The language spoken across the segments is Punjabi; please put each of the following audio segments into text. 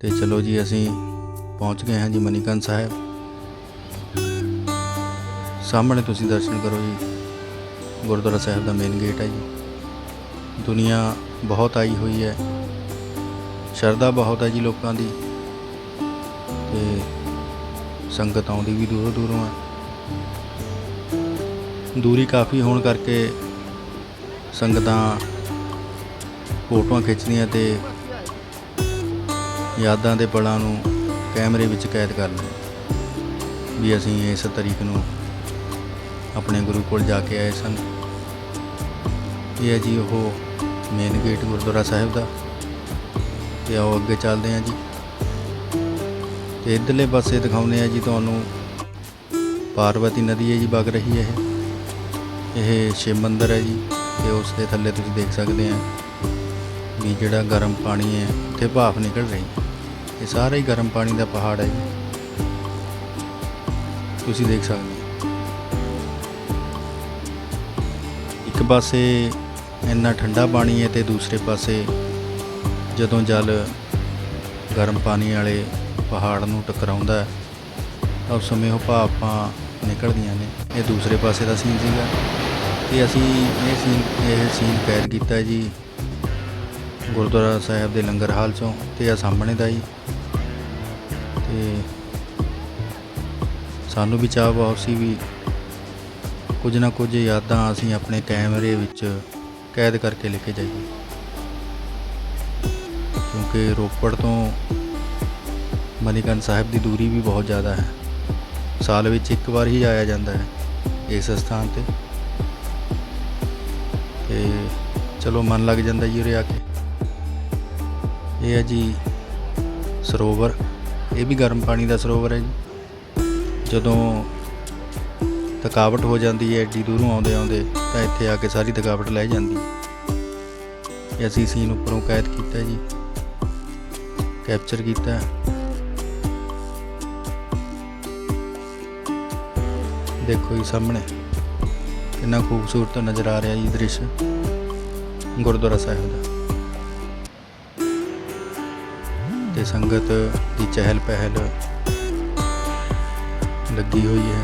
ਤੇ ਚਲੋ ਜੀ ਅਸੀਂ ਪਹੁੰਚ ਗਏ ਹਾਂ ਜੀ ਮਨੀਕਰਨ ਸਾਹਿਬ। ਸਾਹਮਣੇ ਤੁਸੀਂ ਦਰਸ਼ਨ ਕਰੋ ਜੀ, ਗੁਰਦੁਆਰਾ ਸਾਹਿਬ ਦਾ ਮੇਨ ਗੇਟ ਹੈ ਜੀ। ਦੁਨੀਆ ਬਹੁਤ ਆਈ ਹੋਈ ਹੈ, ਸ਼ਰਧਾ ਬਹੁਤ ਹੈ ਜੀ ਲੋਕਾਂ ਦੀ, ਤੇ ਸੰਗਤ ਆਉਂਦੀ ਵੀ ਦੂਰੋਂ ਦੂਰੋਂ ਹੈ ਦੂਰੀ ਕਾਫੀ ਹੋਣ ਕਰਕੇ ਸੰਗਤਾਂ ਫੋਟੋਆਂ ਖਿੱਚਦੀਆਂ ਤੇ ਯਾਦਾਂ ਦੇ ਪਲਾਂ ਨੂੰ ਕੈਮਰੇ ਵਿੱਚ ਕੈਦ ਕਰ ਲਿਆ ਵੀ ਅਸੀਂ ਇਸ ਤਰੀਕ ਨੂੰ ਆਪਣੇ ਗੁਰੂ ਕੋਲ ਜਾ ਕੇ ਆਏ ਸਨ। ਇਹ ਹੈ ਜੀ ਉਹ ਮੇਨ ਗੇਟ ਗੁਰਦੁਆਰਾ ਸਾਹਿਬ ਦਾ। ਤੇ ਆਓ ਅੱਗੇ ਚੱਲਦੇ ਹਾਂ ਜੀ। ਤੇ ਇਧਰਲੇ ਪਾਸੇ ਦਿਖਾਉਂਦੇ ਆ ਜੀ ਤੁਹਾਨੂੰ ਪਾਰਵਤੀ ਨਦੀ ਹੈ ਜੀ, ਵਗ ਰਹੀ ਹੈ ਇਹ। ਇਹ ਸ਼ਿਵ ਮੰਦਿਰ ਹੈ ਜੀ, ਤੇ ਉਸ ਦੇ ਥੱਲੇ ਤੁਸੀਂ ਦੇਖ ਸਕਦੇ ਆ ਵੀ ਜਿਹੜਾ ਗਰਮ ਪਾਣੀ ਹੈ, ਉੱਥੇ ਭਾਫ ਨਿਕਲ ਰਹੀ ਹੈ। ਇਹ ਸਾਰਾ ਹੀ ਗਰਮ ਪਾਣੀ ਦਾ ਪਹਾੜ ਹੈ ਜੀ। ਤੁਸੀਂ ਦੇਖ ਸਕਦੇ ਹੋ। ਇੱਕ ਪਾਸੇ ਇੰਨਾ ਠੰਡਾ ਪਾਣੀ ਹੈ ਤੇ ਦੂਸਰੇ ਪਾਸੇ ਜਦੋਂ ਜਲ ਗਰਮ ਪਾਣੀ ਵਾਲੇ ਪਹਾੜ ਨੂੰ ਟਕਰਾਉਂਦਾ ਹੈ, ਤਾਂ ਉਸ ਸਮੇਂ ਉਹ ਭਾਪਾਂ ਨਿਕਲਦੀਆਂ ਨੇ। ਇਹ ਦੂਸਰੇ ਪਾਸੇ ਦਾ ਸੀਨ ਸੀਗਾ। ਤੇ ਅਸੀਂ ਇਹ ਸੀਨ ਇਹ ਸੀਨ ਕੈਦ ਕੀਤਾ ਜੀ। ਗੁਰਦੁਆਰਾ ਸਾਹਿਬ ਦੇ ਲੰਗਰ ਹਾਲ ਚੋਂ ਤੇ ਆ ਸਾਹਮਣੇ ਦਾ ਜੀ। ਤੇ ਸਾਨੂੰ ਵੀ ਚਾਹ ਬਹੁਤ ਸੀ ਵੀ ਕੁਝ ਨਾ ਕੁਝ ਯਾਦਾਂ ਅਸੀਂ ਆਪਣੇ ਕੈਮਰੇ ਵਿੱਚ ਕੈਦ ਕਰਕੇ ਲੈ ਕੇ ਜਾਈਏ। ਕਿਉਂਕਿ ਰੋਪੜ ਤੋਂ ਮਨੀਕਰਨ ਸਾਹਿਬ ਦੀ ਦੂਰੀ ਵੀ ਬਹੁਤ ਜ਼ਿਆਦਾ ਹੈ। ਸਾਲ ਵਿੱਚ ਇੱਕ ਵਾਰ ਹੀ ਆਇਆ ਜਾਂਦਾ ਹੈ ਇਸ ਸਥਾਨ ਤੇ। ਤੇ ਚਲੋ ਮਨ ਲੱਗ ਜਾਂਦਾ ਜੀ ਉਰੇ ਆ ਕੇ। ਇਹ ਹੈ ਜੀ ਸਰੋਵਰ। ਇਹ ਵੀ ਗਰਮ ਪਾਣੀ ਦਾ ਸਰੋਵਰ ਹੈ ਜੀ। ਜਦੋਂ ਥਕਾਵਟ ਹੋ ਜਾਂਦੀ ਹੈ ਏਡੀ ਦੂਰੋਂ ਆਉਂਦੇ ਆਉਂਦੇ ਤਾਂ ਇੱਥੇ ਆ ਕੇ ਸਾਰੀ ਥਕਾਵਟ ਲੈ ਜਾਂਦੀ ਹੈ। ਇਹ ਅਸੀਂ ਸੀਨ ਉੱਪਰੋਂ ਕੈਦ ਕੀਤਾ ਜੀ। ਕੈਪਚਰ ਕੀਤਾ। ਦੇਖੋ ਜੀ ਸਾਹਮਣੇ, ਕਿੰਨਾ ਖੂਬਸੂਰਤ ਨਜ਼ਰ ਆ ਰਿਹਾ ਜੀ ਦ੍ਰਿਸ਼ ਗੁਰਦੁਆਰਾ ਸਾਹਿਬ ਦਾ। ਸੰਗਤ ਦੀ ਚਹਿਲ ਪਹਿਲ ਲੱਗੀ ਹੋਈ ਹੈ।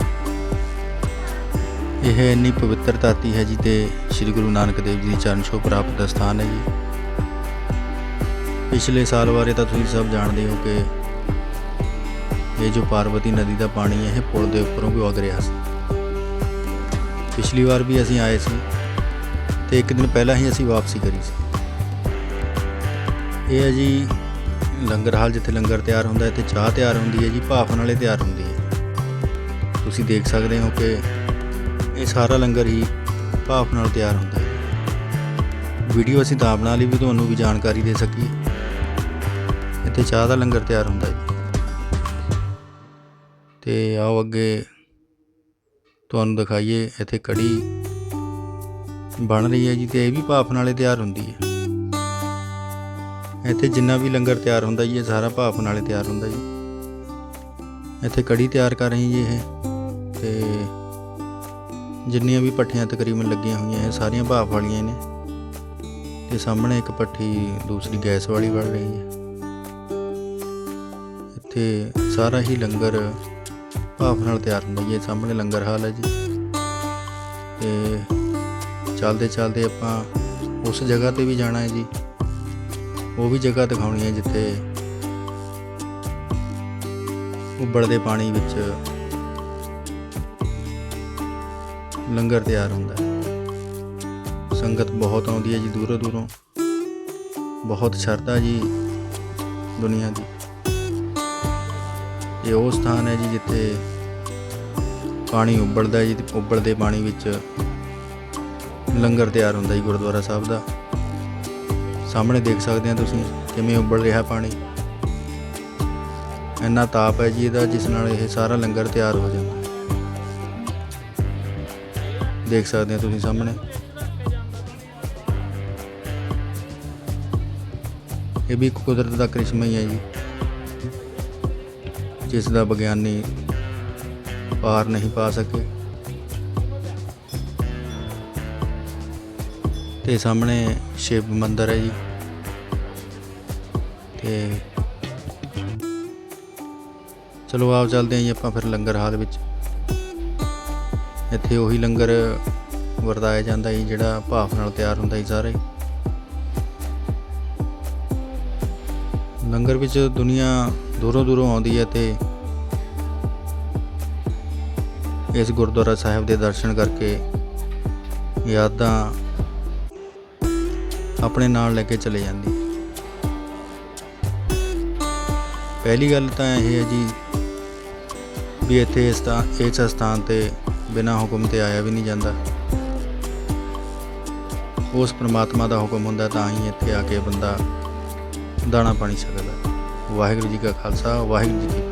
ਇਹ ਇੰਨੀ ਪਵਿੱਤਰ ਧਰਤੀ ਹੈ ਜੀ ਤੇ ਸ੍ਰੀ ਗੁਰੂ ਨਾਨਕ ਦੇਵ ਜੀ ਦੀ ਚਰਨ ਛੋਹ ਪ੍ਰਾਪਤ ਦਾ ਸਥਾਨ ਹੈ ਜੀ। ਪਿਛਲੇ ਸਾਲ ਬਾਰੇ ਤਾਂ ਤੁਸੀਂ ਸਭ ਜਾਣਦੇ ਹੋ ਕਿ ਇਹ ਜੋ ਪਾਰਵਤੀ ਨਦੀ ਦਾ ਪਾਣੀ ਹੈ, ਇਹ ਪੁਲ ਦੇ ਉੱਪਰੋਂ ਵੀ ਵਗ ਰਿਹਾ ਸੀ। ਪਿਛਲੀ ਵਾਰ ਵੀ ਅਸੀਂ ਆਏ ਸੀ ਤੇ ਇੱਕ ਦਿਨ ਪਹਿਲਾਂ ਹੀ ਅਸੀਂ ਵਾਪਸੀ ਕਰੀ ਸੀ। ਇਹ ਹੈ ਜੀ ਲੰਗਰ ਹਾਲ ਜਿੱਥੇ ਲੰਗਰ ਤਿਆਰ ਹੁੰਦਾ ਹੈ ਤੇ ਚਾਹ ਤਿਆਰ ਹੁੰਦੀ ਹੈ ਜੀ ਭਾਫ ਨਾਲੇ ਤਿਆਰ ਹੁੰਦੀ ਹੈ। ਤੁਸੀਂ ਦੇਖ ਸਕਦੇ ਹੋ ਕਿ ਇਹ ਸਾਰਾ ਲੰਗਰ ਹੀ ਭਾਫ ਨਾਲ ਤਿਆਰ ਹੁੰਦਾ ਹੈ। ਵੀਡੀਓ ਅਸੀਂ ਤਾਂ ਬਣਾ ਲਈ ਵੀ ਤੁਹਾਨੂੰ ਵੀ ਜਾਣਕਾਰੀ ਦੇ ਸਕੀਏ। ਇੱਥੇ ਚਾਹ ਦਾ ਲੰਗਰ ਤਿਆਰ ਹੁੰਦਾ ਹੈ ਤੇ ਆਓ ਅੱਗੇ ਤੁਹਾਨੂੰ ਦਿਖਾਈਏ, ਇੱਥੇ ਕੜੀ ਬਣ ਰਹੀ ਹੈ ਜੀ, ਤੇ ਇਹ ਵੀ ਭਾਫ ਨਾਲੇ ਤਿਆਰ ਹੁੰਦੀ ਹੈ। ਇੱਥੇ ਜਿੰਨਾ ਵੀ ਲੰਗਰ ਤਿਆਰ ਹੁੰਦਾ ਜੀ, ਇਹ ਸਾਰਾ ਭਾਫ ਨਾਲੇ ਤਿਆਰ ਹੁੰਦਾ ਜੀ। ਇੱਥੇ ਕੜੀ ਤਿਆਰ ਕਰ ਰਹੀ ਜੀ ਇਹ। ਤੇ ਜਿੰਨੀਆਂ ਵੀ ਪੱਠੀਆਂ ਤਕਰੀਬਨ ਲੱਗੀਆਂ ਹੋਈਆਂ, ਇਹ ਸਾਰੀਆਂ ਭਾਫ ਵਾਲੀਆਂ ਨੇ। ਤੇ ਸਾਹਮਣੇ ਇੱਕ ਪੱਠੀ ਦੂਸਰੀ ਗੈਸ ਵਾਲੀ ਬਣ ਰਹੀ ਹੈ। ਇੱਥੇ ਸਾਰਾ ਹੀ ਲੰਗਰ ਭਾਫ ਨਾਲ ਤਿਆਰ ਹੁੰਦਾ ਜੀ, ਇਹ ਸਾਹਮਣੇ ਲੰਗਰ ਹਾਲ ਹੈ ਜੀ। ਤੇ ਚੱਲਦੇ ਚੱਲਦੇ ਆਪਾਂ ਉਸ ਜਗ੍ਹਾ ਤੇ ਵੀ ਜਾਣਾ ਹੈ ਜੀ। ਉਹ ਵੀ ਜਗ੍ਹਾ ਦਿਖਾਉਣੀ ਹੈ ਜਿੱਥੇ ਉਬਲਦੇ ਪਾਣੀ ਵਿੱਚ ਲੰਗਰ ਤਿਆਰ ਹੁੰਦਾ ਹੈ। ਸੰਗਤ ਬਹੁਤ ਆਉਂਦੀ ਹੈ ਜੀ ਦੂਰੋਂ ਦੂਰੋਂ। ਬਹੁਤ ਸ਼ਰਧਾ ਜੀ ਦੁਨੀਆ ਦੀ। ਇਹ ਉਹ ਸਥਾਨ ਹੈ ਜੀ ਜਿੱਥੇ ਪਾਣੀ ਉਬਲਦਾ ਜੀ ਉਬਲਦੇ ਪਾਣੀ ਵਿੱਚ ਲੰਗਰ ਤਿਆਰ ਹੁੰਦਾ ਜੀ ਗੁਰਦੁਆਰਾ ਸਾਹਿਬ ਦਾ। ਸਾਹਮਣੇ ਦੇਖ ਸਕਦੇ ਆ ਤੁਸੀਂ ਕਿਵੇਂ ਉਬਲ ਰਿਹਾ ਪਾਣੀ। ਇੰਨਾ ਤਾਪ ਹੈ ਜੀ ਇਹਦਾ, ਜਿਸ ਨਾਲ ਇਹ ਸਾਰਾ ਲੰਗਰ ਤਿਆਰ ਹੋ ਜਾਂਦਾ। ਦੇਖ ਸਕਦੇ ਆ ਤੁਸੀਂ ਸਾਹਮਣੇ। ਇਹ ਵੀ ਇੱਕ ਕੁਦਰਤ ਦਾ ਕ੍ਰਿਸ਼ਮਾ ਹੀ ਹੈ ਜੀ। ਜਿਸ ਦਾ ਵਿਗਿਆਨੀ ਪਾਰ ਨਹੀਂ ਪਾ ਸਕੇ। ਤੇ ਸਾਹਮਣੇ ਸ਼ਿਵ ਮੰਦਿਰ ਹੈ ਜੀ। ਤੇ ਚਲੋ ਆਪ ਚੱਲਦੇ ਹਾਂ ਜੀ ਆਪਾਂ ਫਿਰ ਲੰਗਰ ਹਾਲ ਵਿੱਚ। ਇੱਥੇ ਉਹੀ ਲੰਗਰ ਵਰਤਾਇਆ ਜਾਂਦਾ ਜੀ, ਜਿਹੜਾ ਭਾਫ ਨਾਲ ਤਿਆਰ ਹੁੰਦਾ ਜੀ ਸਾਰੇ। ਲੰਗਰ ਵਿੱਚ ਦੁਨੀਆ ਦੂਰੋਂ ਦੂਰੋਂ ਆਉਂਦੀ ਹੈ ਤੇ ਇਸ ਗੁਰਦੁਆਰਾ ਸਾਹਿਬ ਦੇ ਦਰਸ਼ਨ ਕਰਕੇ ਯਾਦਾਂ ਆਪਣੇ ਨਾਲ ਲੈ ਕੇ ਚਲੇ ਜਾਂਦੀ। ਹੈ ਪਹਿਲੀ ਗੱਲ ਤਾਂ ਇਹ ਹੈ ਜੀ ਵੀ ਇੱਥੇ ਇਸ ਤਾਂ, ਇਸ ਸਥਾਨ ਤੇ ਬਿਨਾਂ ਹੁਕਮ ਤੇ ਆਇਆ ਵੀ ਨਹੀਂ ਜਾਂਦਾ। ਉਸ ਪ੍ਰਮਾਤਮਾ ਦਾ ਹੁਕਮ ਹੁੰਦਾ ਤਾਂ ਹੀ ਇੱਥੇ ਆ ਕੇ ਬੰਦਾ ਦਾਣਾ ਪਾਣੀ ਸਕਦਾ ਵਾਹਿਗੁਰੂ ਜੀ ਕਾ ਖਾਲਸਾ, ਵਾਹਿਗੁਰੂ ਜੀ ਕੀ